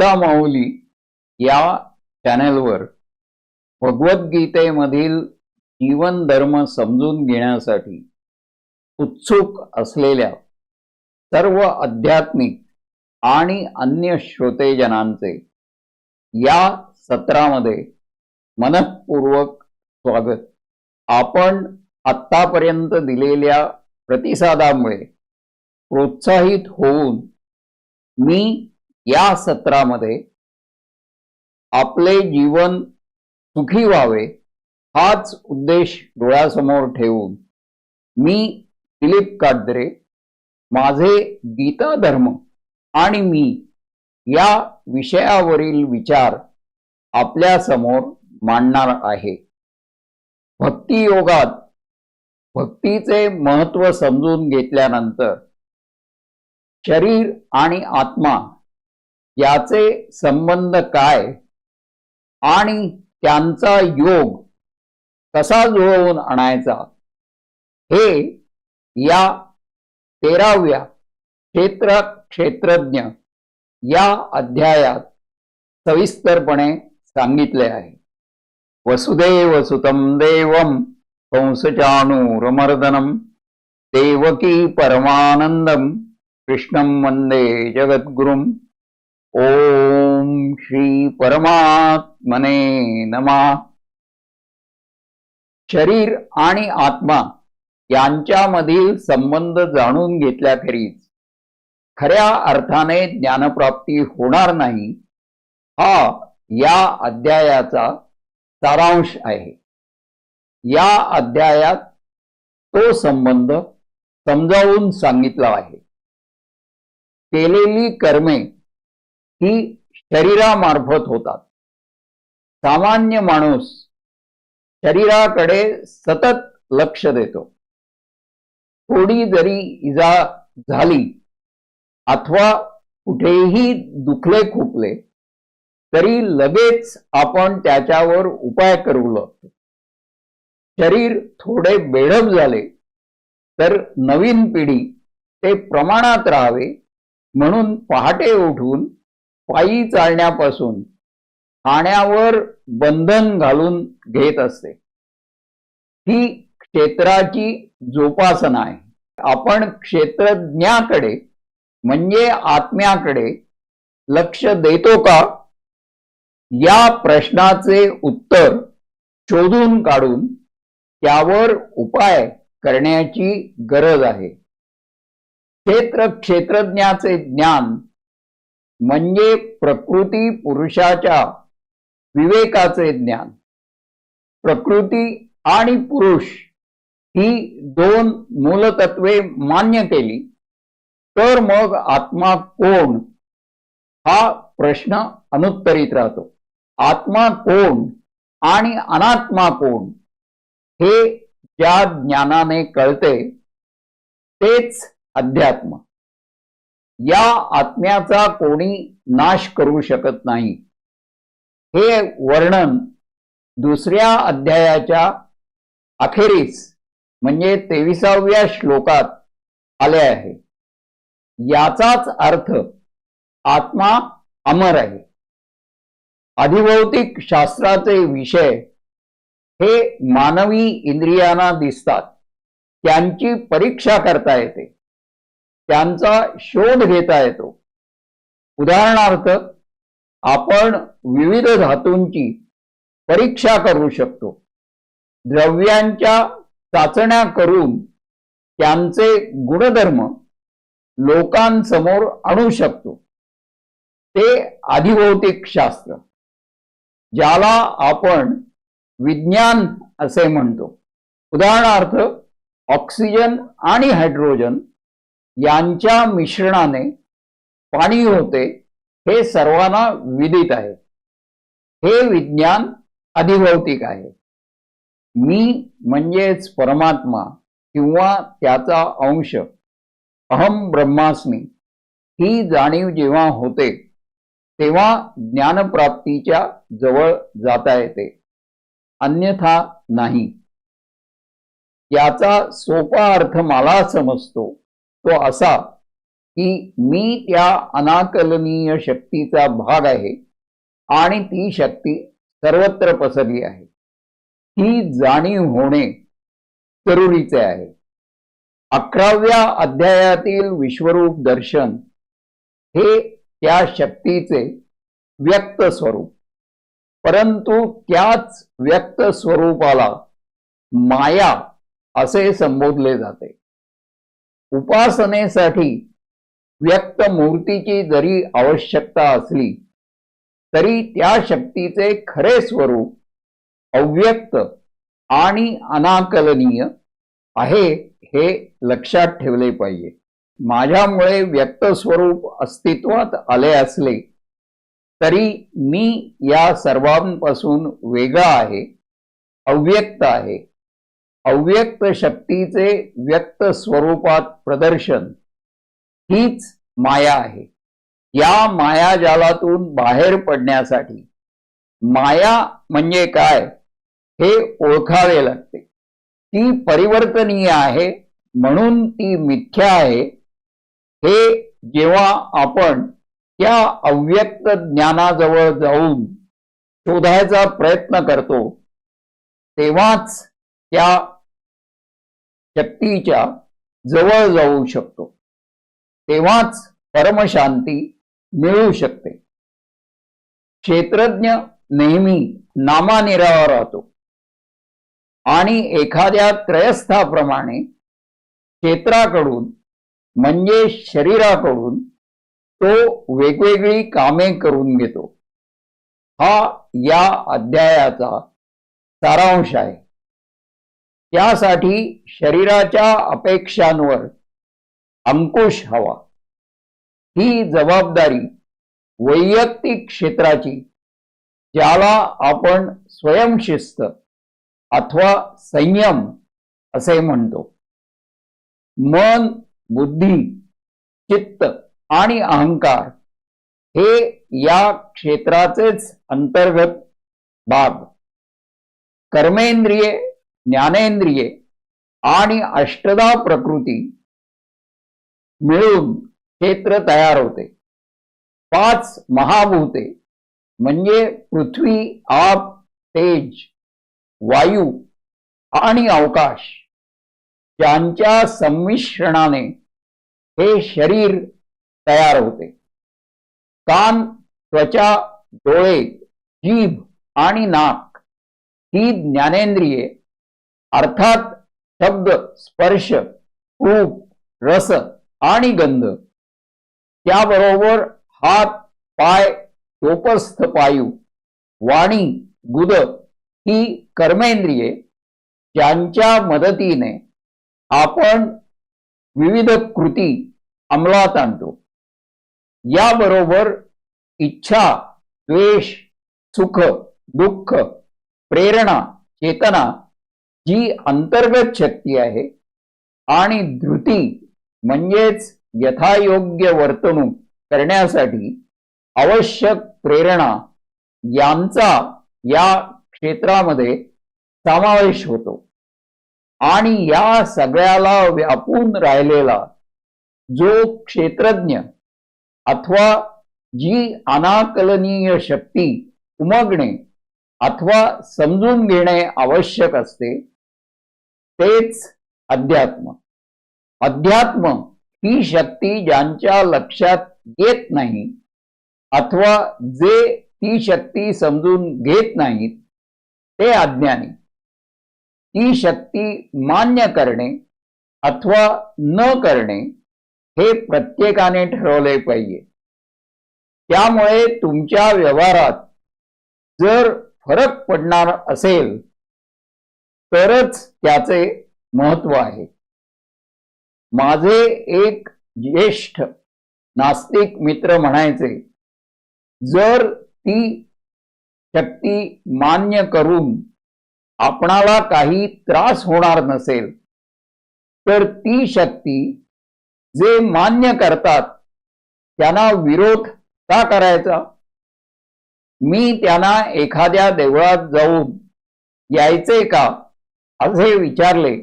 गीता माऊली या चॅनेलवर भगवद्गीतेमधील जीवन धर्म समजून घेण्यासाठी उत्सुक असलेल्या सर्व आध्यात्मिक आणि अन्य श्रोतेजनांचे या सत्रामध्ये मनपूर्वक स्वागत. आपण आत्तापर्यंत दिलेल्या प्रतिसादामुळे प्रोत्साहित होऊन मी या सत्रामध्ये आपले जीवन सुखी व्हावे हाच उद्देश डोळ्यासमोर ठेवून मी दिलीप काटदरे माझे गीता धर्म आणि मी या विषयावरील विचार आपल्यासमोर मांडणार आहे. भक्तियोगात भक्तीचे महत्त्व समजून घेतल्यानंतर शरीर आणि आत्मा याचे संबंध काय? आणि त्यांचा योग कसा जुळवून आणायचा? हे या तेराव्या क्षेत्र क्षेत्रज्ञ या अध्यायात सविस्तरपणे सांगितले आहे. वसुदेव सुतम देवम कंसचाणूरमर्दनम देवकी परमानंदम कृष्णं वंदे जगद्गुरुम ओम श्री परमात्मने नमा. शरीर आणि आत्मा यांच्यामधील संबंध जाणून घेतल्याखेरीज खऱ्या अर्थाने ज्ञानप्राप्ती होणार नाही हा या अध्यायाचा सारांश आहे. या अध्यायात तो संबंध समजावून सांगितला आहे. केलेली कर्मे ही शरीरामार्फत होतात. सामान्य माणूस शरीराकडे सतत लक्ष देतो. थोडी जरी इजा झाली अथवा कुठेही दुखले खुपले तरी लगेच आपण त्याच्यावर उपाय करू लागतो. शरीर थोडे बेढप झाले तर नवीन पिढी ते प्रमाणात राहावे म्हणून पहाटे उठून पायी चालण्यापासून खाण्यावर बंधन घालून घेत असते. ही क्षेत्राची जोपासना आहे. आपण क्षेत्रज्ञाकडे म्हणजे आत्म्याकडे लक्ष देतो का? या प्रश्नाचे उत्तर शोधून काढून त्यावर उपाय करण्याची गरज आहे. क्षेत्र क्षेत्रज्ञाचे ज्ञान म्हणजे प्रकृती पुरुषाच्या विवेकाचे ज्ञान. प्रकृती आणि पुरुष ही दोन मूलतत्वे मान्य केली तर मग आत्मा कोण? हा प्रश्न अनुत्तरित राहतो. आत्मा कोण आणि अनात्मा कोण हे ज्या ज्ञानाने कळते तेच अध्यात्म. या आत्म्याचा कोणी नाश करू शकत नाही. हे वर्णन दुसऱ्या अध्यायाच्या अखेरीस म्हणजे तेविसाव्या श्लोकात आले आहे. याचाच अर्थ आत्मा अमर आहे. अधिभौतिक शास्त्राचे विषय हे मानवी इंद्रियांना दिसतात. त्यांची परीक्षा करता येते. त्यांचा शोध घेता येतो. उदाहरणार्थ आपण विविध धातूंची परीक्षा करू शकतो. द्रव्यांच्या चाचण्या करून त्यांचे गुणधर्म लोकांसमोर आणू शकतो. ते अधिभौतिक शास्त्र ज्याला आपण विज्ञान असे म्हणतो. उदाहरणार्थ ऑक्सिजन आणि हायड्रोजन यांच्या मिश्रणाने पाणी होते हे सर्वांना विदित आहे. हे विज्ञान अधिभौतिक आहे. मी म्हणजेच परमात्मा किंवा त्याचा अंश अहम ब्रह्मास्मी ही जाणीव जेव्हा होते तेव्हा ज्ञानप्राप्तीच्या जवळ जाता येते. अन्यथा नाही. याचा सोपा अर्थ मला समजतो. तो असा की मी त्या अनाकलनीय शक्तीचा भाग आहे आणि ती शक्ती सर्वत्र पसरली आहे. ही जाणीव होणे जरुरीचे आहे. अकराव्या अध्यायातील विश्वरूप दर्शन हे त्या शक्तीचे व्यक्त स्वरूप. परंतु त्याच व्यक्त स्वरूपाला माया असे संबोधले जाते. उपासनेसाठी व्यक्त मूर्तीची जरी आवश्यकता असली तरी त्या शक्तीचे खरे स्वरूप अव्यक्त आणि अनाकलनीय आहे हे लक्षात ठेवले पाहिजे. माझ्यामुळे व्यक्त स्वरूप अस्तित्वात आले असले तरी मी या सर्वांपासून वेगळा आहे अव्यक्त आहे. अव्यक्त शक्तीचे व्यक्त स्वरूपात प्रदर्शन हीच माया आहे. या मायाजालातून बाहेर पडण्यासाठी माया म्हणजे काय हे ओळखावे लागते. ती परिवर्तनीय आहे म्हणून ती मिथ्या आहे. हे जेव्हा आपण त्या अव्यक्त ज्ञानाजवळ जाऊन शोधायचा प्रयत्न करतो तेव्हाच त्या शक्तीच्या जवळ जाऊ शकतो. तेव्हाच परमशांती मिळू शकते. क्षेत्रज्ञ नेहमी नामानिरावा राहतो. आणि एखाद्या त्रयस्थाप्रमाणे क्षेत्राकडून म्हणजे शरीराकडून तो वेगवेगळी कामे करून घेतो. हा या अध्यायाचा सारांश आहे. त्यासाठी शरीराच्या अपेक्षांवर अंकुश हवा. ही जबाबदारी वैयक्तिक क्षेत्राची ज्याला आपण स्वयंशिस्त अथवा संयम असे म्हणतो. मन बुद्धी चित्त आणि अहंकार हे या क्षेत्राचेच अंतर्गत भाग. कर्मेंद्रिये ज्ञानेंद्रिये आणि अष्टदा प्रकृती मिळून क्षेत्र तयार होते. पाच महाभूते म्हणजे पृथ्वी आप तेज वायू आणि अवकाश त्यांच्या संमिश्रणाने हे शरीर तयार होते. कान त्वचा डोळे जीभ आणि नाक ही ज्ञानेंद्रिये अर्थात शब्द स्पर्श रूप रस आणि गंध. त्याबरोबर हात पाय टोपस्थ पायू वाणी गुद ही कर्मेंद्रिये ज्यांच्या मदतीने आपण विविध कृती अंमलात आणतो. याबरोबर इच्छा द्वेष सुख दुःख प्रेरणा चेतना जी अंतर्गत शक्ती आहे आणि धृती म्हणजेच यथायोग्य वर्तणूक करण्यासाठी आवश्यक प्रेरणा यांचा या क्षेत्रामध्ये समावेश होतो. आणि या सगळ्याला व्यापून राहिलेला जो क्षेत्रज्ञ अथवा जी अनाकलनीय शक्ती उमगणे अथवा समजून घेणे आवश्यक असते तेच अध्यात्म. अध्यात्म ही शक्ती ज्यांच्या लक्षात येत नाही अथवा जे ती शक्ती समजून घेत नाहीत ते अज्ञानी. ती शक्ती मान्य करणे अथवा न करणे हे प्रत्येकाने ठरवले पाहिजे. त्यामुळे तुमच्या व्यवहारात जर फरक पडणार असेल तरच त्याचे महत्त्व आहे. माझे एक ज्येष्ठ नास्तिक मित्र म्हणायचे जर ती शक्ती मान्य करून आपणाला काही त्रास होणार नसेल तर ती शक्ती जे मान्य करतात त्यांना विरोध का करायचा? मी त्यांना एखाद्या देवळात जाऊन यायचे का? असे विचारले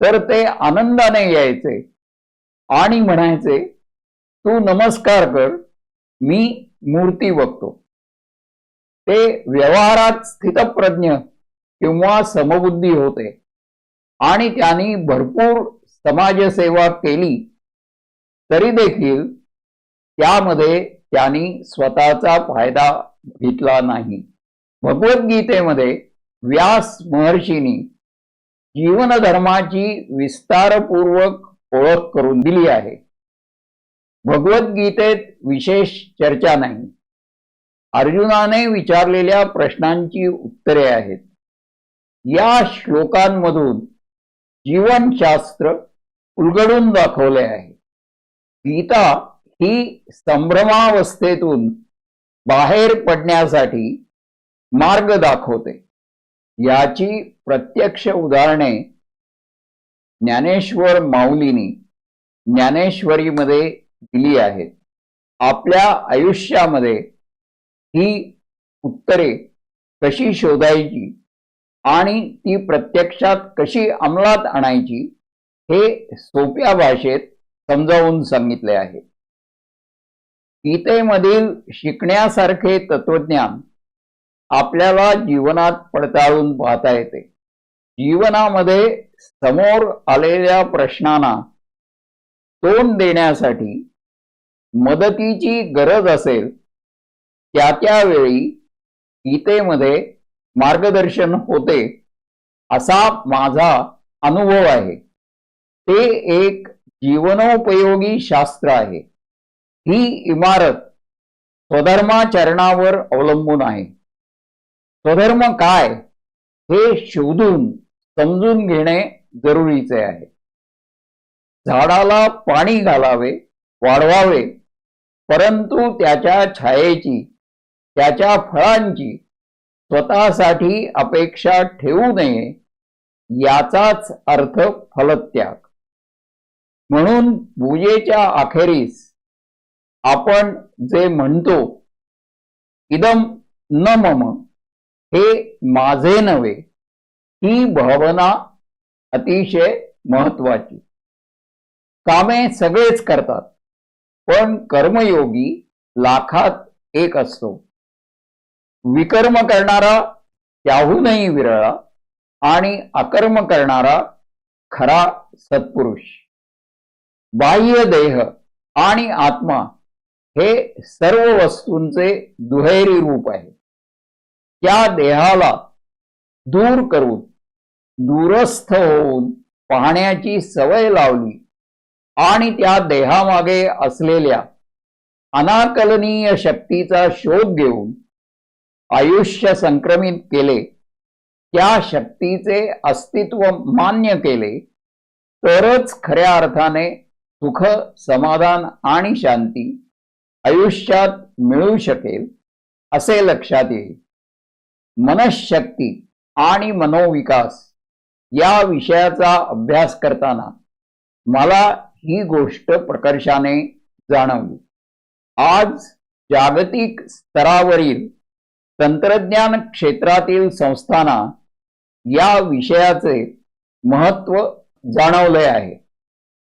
तर ते आनंदाने यायचे आणि म्हणायचे तू नमस्कार कर मी मूर्ती बघतो. ते व्यवहारात स्थितप्रज्ञ किंवा समबुद्धी होते आणि त्यांनी भरपूर समाजसेवा केली तरी देखील त्यामध्ये त्यांनी स्वतःचा फायदा घेतला नाही. भगवद्गीतेमध्ये व्यास महर्षीनी जीवनधर्माची विस्तारपूर्वक ओळख करून दिली आहे. भगवद्गीतेत विशेष चर्चा नाही. अर्जुनाने विचारलेल्या प्रश्नांची उत्तरे आहेत. या श्लोकांमधून जीवनशास्त्र उलगडून दाखवले आहे. गीता ही संभ्रमावस्थेतून बाहेर पडण्यासाठी मार्ग दाखवते. याची प्रत्यक्ष उदाहरणे ज्ञानेश्वर माऊलीनी ज्ञानेश्वरीमध्ये दिली आहेत. आपल्या आयुष्यामध्ये ही उत्तरे कशी शोधायची आणि ती प्रत्यक्षात कशी अंमलात आणायची हे सोप्या भाषेत समजावून सांगितले आहे. गीतेमधील शिकण्यासारखे तत्वज्ञान आपल्याला जीवनात पडताळून पाहता येते. जीवनामध्ये समोर आलेल्या प्रश्नांना तोंड देण्यासाठी मदतीची गरज असेल त्या त्यावेळी गीतेमध्ये मार्गदर्शन होते असा माझा अनुभव आहे. ते एक जीवनोपयोगी शास्त्र आहे. ही इमारत स्वधर्माचरणावर अवलंबून आहे. स्वधर्म काय हे शोधून समजून घेणे जरुरीचे आहे. झाडाला पाणी घालावे वाढवावे परंतु त्याच्या छायेची त्याच्या फळांची स्वतःसाठी अपेक्षा ठेवू नये याचाच अर्थ फलत्याग. म्हणून पूजेच्या अखेरीस आपण जे म्हणतो इदम न मम हे माझे नव्हे ही भावना अतिशय महत्वाची. कामे सगळेच करतात पण कर्मयोगी लाखात एक असतो. विकर्म करणारा त्याहूनही विरळा आणि अकर्म करणारा खरा सत्पुरुष. बाह्य देह आणि आत्मा हे सर्व वस्तूंचे दुहेरी रूप आहे. त्या देहाला दूर करून दूरस्थ होऊन पाहण्याची सवय लावली. आणि त्या देहामागे असलेल्या अनाकलनीय शक्तीचा शोध घेऊन आयुष्य संक्रमित केले. त्या शक्तीचे अस्तित्व मान्य केले. तरच खऱ्या अर्थाने सुख समाधान आणि शांती आयुष्यात मिळू शकेल असे लक्षात येईल. मनशक्ती आणि मनोविकास या विषयाचा अभ्यास करताना मला ही गोष्ट प्रकर्षाने जाणवली. आज जागतिक स्तरावरील तंत्रज्ञान क्षेत्रातील संस्थांना या विषयाचे महत्त्व जाणवले आहे.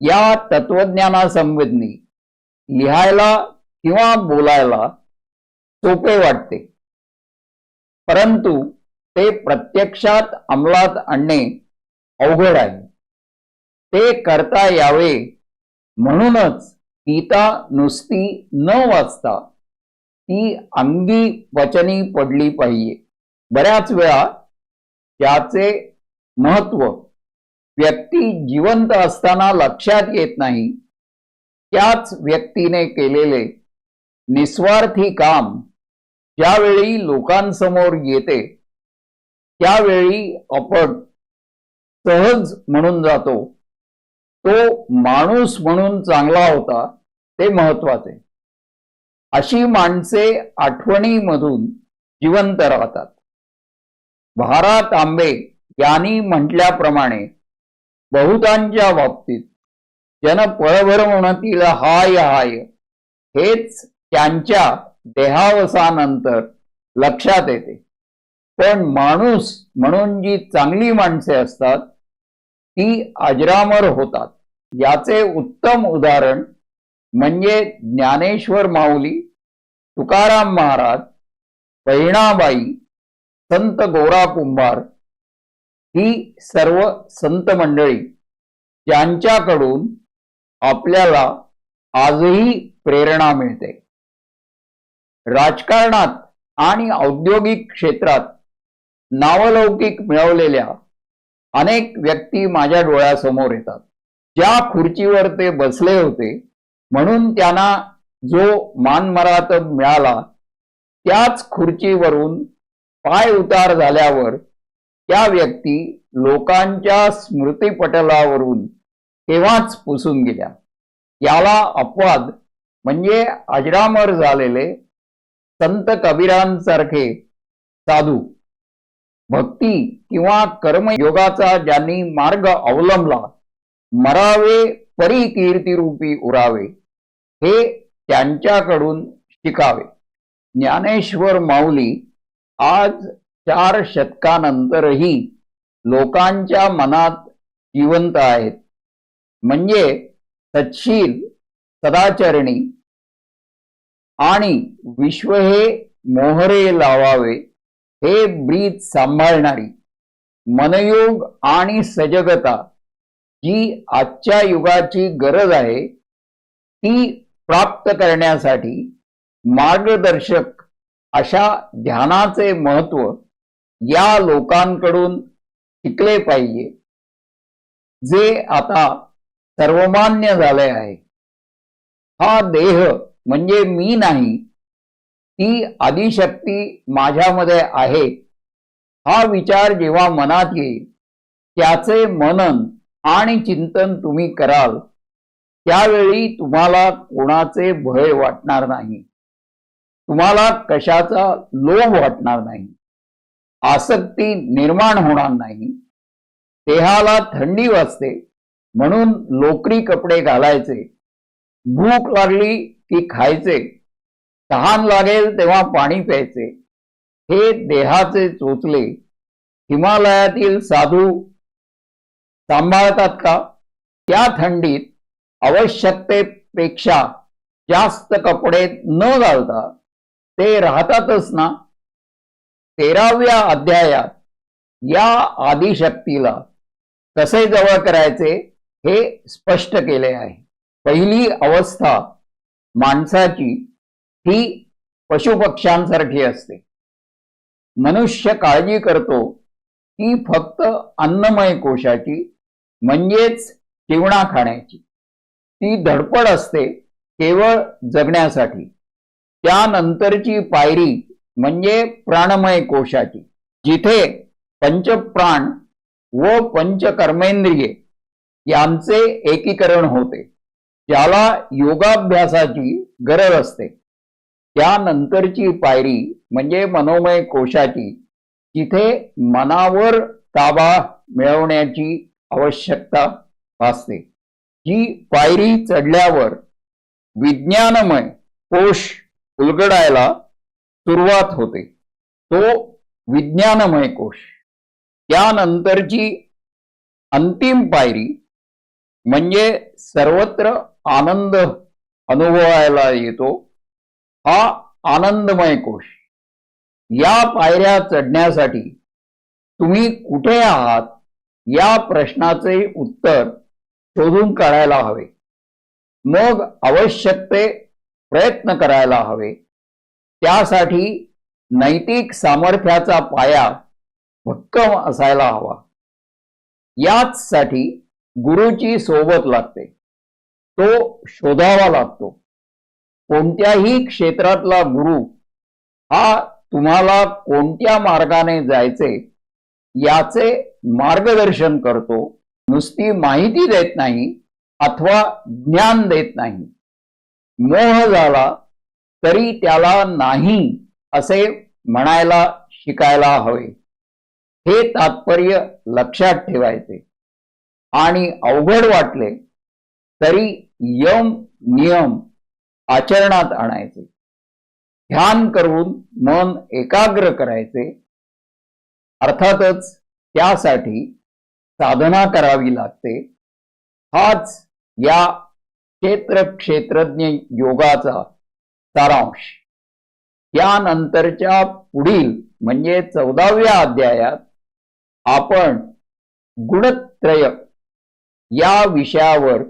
या तत्वज्ञानासंबंधी लिहायला किंवा बोलायला सोपे वाटते. परंतु ते प्रत्यक्षात अंमलात आणणे अवघड आहे. ते करता यावे म्हणूनच गीता नुसती न वाचता ती अंगी वचनी पडली पाहिजे. बऱ्याच वेळा त्याचे महत्त्व व्यक्ती जिवंत असताना लक्षात येत नाही. त्याच व्यक्तीने केलेले निस्वार्थी काम ज्यावेळी लोकांसमोर येते त्यावेळी आपण सहज म्हणून जातो. तो माणूस म्हणून चांगला होता ते महत्त्वाचे. अशी माणसे आठवणीमधून जिवंत राहतात. भारा तांबे यांनी म्हटल्याप्रमाणे बहुतांच्या बाबतीत जन पळभरवणतील हाय हाय हेच त्यांच्या देहावसानंतर लक्षात येते. पण माणूस म्हणून जी चांगली माणसे असतात ती अजरामर होतात. याचे उत्तम उदाहरण म्हणजे ज्ञानेश्वर माऊली तुकाराम महाराज बहिणाबाई संत गोरा कुंभार ही सर्व संत मंडळी ज्यांच्याकडून आपल्याला आजही प्रेरणा मिळते. राजकारणात आणि औद्योगिक क्षेत्रात नावलौकिक मिळवलेल्या अनेक व्यक्ती माझ्या डोळ्यासमोर येतात. ज्या खुर्चीवर ते बसले होते म्हणून त्यांना जो मानमरात मिळाला त्याच खुर्चीवरून पाय उतार झाल्यावर त्या व्यक्ती लोकांच्या स्मृतीपटलावरून तेव्हाच पुसून गेल्या. याला अपवाद म्हणजे अजरामर झालेले संत कबीरांसारखे साधू भक्ती किंवा कर्मयोगाचा ज्यांनी मार्ग अवलंबला मरावे परी कीर्तिरूपी उरावे हे त्यांच्याकडून शिकावे. ज्ञानेश्वर माऊली आज चार शतकानंतरही लोकांच्या मनात जिवंत आहेत. म्हणजे तत्शील सदाचरणी आणि विश्व हे मोहरे लावावे हे ब्रीद सांभाळणारी मनयोग आणि सजगता जी आजच्या युगाची गरज आहे ती प्राप्त करण्यासाठी मार्गदर्शक अशा ध्यानाचे महत्त्व या लोकांकडून शिकले पाहिजे. जे आता सर्वमान्य झाले आहे. हा देह म्हणजे मी नाही. ती आदिशक्ती माझ्यामध्ये आहे. हा विचार जेव्हा मनात येईल त्याचे मनन आणि चिंतन तुम्ही कराल. त्यावेळी तुम्हाला कोणाचे भय वाटणार नाही. तुम्हाला कशाचा लोभ वाटणार नाही. आसक्ती निर्माण होणार नाही. देहाला थंडी वाजते म्हणून लोकरी कपडे घालायचे. भूक लागली की खायचे. तहान लागेल तेव्हा पाणी प्यायचे. हे देहाचे चोचले. हिमालयातील साधू सांभाळतात का? त्या थंडीत आवश्यकतेपेक्षा जास्त कपडे न घालता ते राहतातच ना? तेराव्या अध्यायात या आदिशक्तीला कसे जवळ करायचे हे स्पष्ट केले आहे. पहिली अवस्था माणसाची ही पशुपक्ष्यांसारखी असते. मनुष्य काळजी करतो ती फक्त अन्नमय कोशाची म्हणजेच किवणा खाण्याची. ती धडपड असते केवळ जगण्यासाठी. त्यानंतरची पायरी म्हणजे प्राणमय कोशाची जिथे पंचप्राण व पंचकर्मेंद्रिये यांचे एकीकरण होते. ज्याला योगाभ्यासाची गरज असते. त्यानंतरची पायरी म्हणजे मनोमय कोशाची तिथे मनावर ताबा मिळवण्याची आवश्यकता भासते. ही पायरी चढल्यावर विज्ञानमय कोश उलगडायला सुरुवात होते. तो विज्ञानमय कोश. त्यानंतरची अंतिम पायरी म्हणजे सर्वत्र आनंद अनुभवायला येतो हा आनंदमय कोश. या पायऱ्या चढण्यासाठी तुम्ही कुठे आहात या प्रश्नाचे उत्तर शोधून काढायला हवे. मग आवश्यक ते प्रयत्न करायला हवे. त्यासाठी नैतिक सामर्थ्याचा पाया भक्कम असायला हवा. याचसाठी गुरुची सोबत लागते. तो शोधावा लागतो. कोणत्याही क्षेत्रातला गुरु हा तुम्हाला कोणत्या मार्गाने जायचे याचे मार्गदर्शन करतो नुसती माहिती देत नाही अथवा ज्ञान देत नाही. मोह झाला तरी त्याला नाही असे म्हणायला शिकायला हवे. हे तात्पर्य लक्षात ठेवायचे. आणि अवघड वाटले तरी यम नियम आचरणात आणायचे. ध्यान करून मन एकाग्र करायचे. अर्थातच त्यासाठी साधना करावी लागते. हाच या क्षेत्र क्षेत्रज्ञ योगाचा सारांश. यानंतरच्या पुढील म्हणजे चौदाव्या अध्यायात आपण गुणत्रय या विषयावर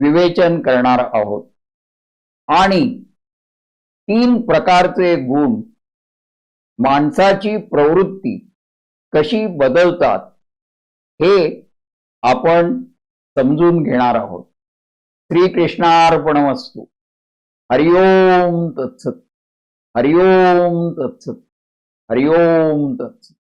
विवेचन करणार आहोत. आणि तीन प्रकारचे गुण माणसाची प्रवृत्ती कशी बदलतात हे आपण समजून घेणार आहोत. श्रीकृष्णार्पणमस्तू. हरिओम तत्सत. हरिओम तत्सत. हरिओम तत्सत.